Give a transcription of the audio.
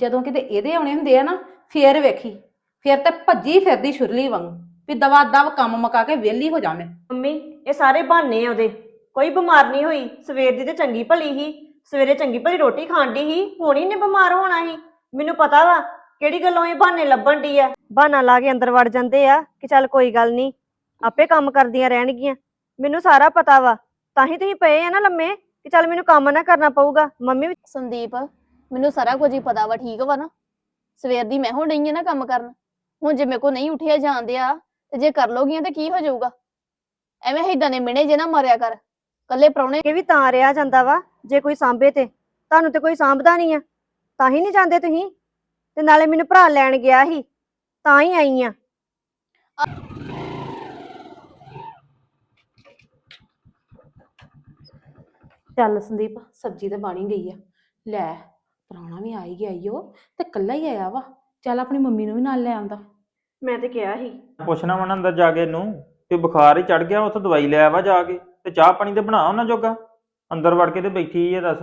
ਜਦੋਂ ਕਿਤੇ ਇਹਦੇ ਆਉਣੇ ਹੁੰਦੇ ਆ ਨਾ ਫੇਰ ਵੇਖੀ। ਫੇਰ ਤੇ ਭੱਜੀ ਫਿਰਦੀ ਛੁਰਲੀ ਵਾਂਗੂ ਵੀ ਦਵਾ ਦਵ ਕੰਮ ਮੁਕਾ ਕੇ ਵਿਹਲੀ ਹੋ ਜਾ ਮੈਂ। ਮੰਮੀ ਇਹ ਸਾਰੇ ਬਹਾਨੇ ਆ ਉਹਦੇ। ਕੋਈ ਬਿਮਾਰ ਨਹੀਂ ਹੋਈ। ਸਵੇਰ ਦੀ ਤੇ ਚੰਗੀ ਭਲੀ ਹੀ ਸਵੇਰੇ ਚੰਗੀ ਭਲੀ ਰੋਟੀ ਖਾਣ ਦੀ ਹੀ ਹੁਣ ਹੀ ਨੇ ਬਿਮਾਰ ਹੋਣਾ ਸੀ। ਮੈਨੂੰ ਪਤਾ ਵਾ ਕਿਹੜੀ ਗੱਲੋਂ ਇਹ ਬਹਾਨੇ ਲੱਭਣ ਦੀ ਆ। ਬਹਾਨਾ ਲਾ ਕੇ ਅੰਦਰ ਵੜ ਜਾਂਦੇ ਆ ਕਿ ਚੱਲ ਕੋਈ ਗੱਲ ਨਹੀਂ ਆਪੇ ਕੰਮ ਕਰਦੀਆਂ ਰਹਿਣਗੀਆਂ। ਮੈਨੂੰ ਸਾਰਾ ਪਤਾ ਵਾ। ਤਾਂ ਹੀ ਤੁਸੀਂ ਪਏ ਆ ਨਾ ਲੰਮੇ ਕਿ ਚੱਲ ਮੈਨੂੰ ਕੰਮ ਨਾ ਕਰਨਾ ਪਊਗਾ। ਮੰਮੀ ਵੀ ਸੰਦੀਪ ਮੈਨੂੰ ਸਾਰਾ ਕੁਝ ਹੀ ਪਤਾ ਵਾ ਠੀਕ ਵਾ ਨਾ? ਸਵੇਰ ਦੀ ਮੈਂ ਹੁਣ ਡਈ ਆ ਨਾ ਕੰਮ ਕਰਨ ਹੁਣ ਜੇ ਮੇਰੇ ਕੋ ਨਹੀਂ ਉੱਠਿਆ ਜਾਂਦੇ ਆ ਤੇ ਜੇ ਕਰ ਲੋਗੀਆਂ ਤੇ ਕੀ ਹੋ ਜਾਊਗਾ? ਐਵੇਂ ਏਦਾਂ ਨੇ ਮਿਹਣੇ ਜੇ ਨਾ ਮਾਰਿਆ ਕਰ ਕੱਲੇ ਪ੍ਰਾਹੁਣੇ ਕਿ ਵੀ ਤਾਂ ਰਿਹਾ ਜਾਂਦਾ ਵਾ ਜੇ ਕੋਈ ਸਾਂਭੇ ਤੇ ਤੁਹਾਨੂੰ ਤੇ ਕੋਈ ਸਾਂਭਦਾ ਨਹੀਂ ਆ ਤਾਂ ਹੀ ਨਹੀਂ ਜਾਂਦੇ ਤੁਸੀਂ ਤੇ ਨਾਲੇ ਮੈਨੂੰ ਭਰਾ ਲੈਣ ਗਿਆ ਸੀ ਤਾਂ ਹੀ ਆਈ ਆ। ਚੱਲ ਸੰਦੀਪ ਸਬਜ਼ੀ ਤੇ ਬਣ ਹੀ ਗਈ ਆ ਲੈ ਪ੍ਰਾਹੁਣਾ ਵੀ ਆ ਹੀ ਗਿਆ ਈ ਉਹ ਤੇ ਕੱਲਾ ਹੀ ਆਇਆ ਵਾ। ਚੱਲ ਆਪਣੀ ਮੰਮੀ ਨੂੰ ਵੀ ਨਾਲ ਲੈ ਆਉਂਦਾ। ਮੈਂ ਤੇ ਕਿਹਾ ਸੀ। ਪੁੱਛਣਾ ਵਾ ਨਾ ਅੰਦਰ ਜਾ ਕੇ ਇਹਨੂੰ ਤੇ ਬੁਖਾਰ ਹੀ ਚੜ ਗਿਆ ਉੱਥੇ ਦਵਾਈ ਲੈ ਆਵਾ ਜਾ ਕੇ ਤੇ ਚਾਹ ਪਾਣੀ ਤੇ ਬਣਾ ਉਹਨਾਂ ਜੋਗਾ। ਅੰਦਰ ਵੜ ਕੇ ਤੇ ਬੈਠੀ ਹੀ ਆ ਦੱਸ।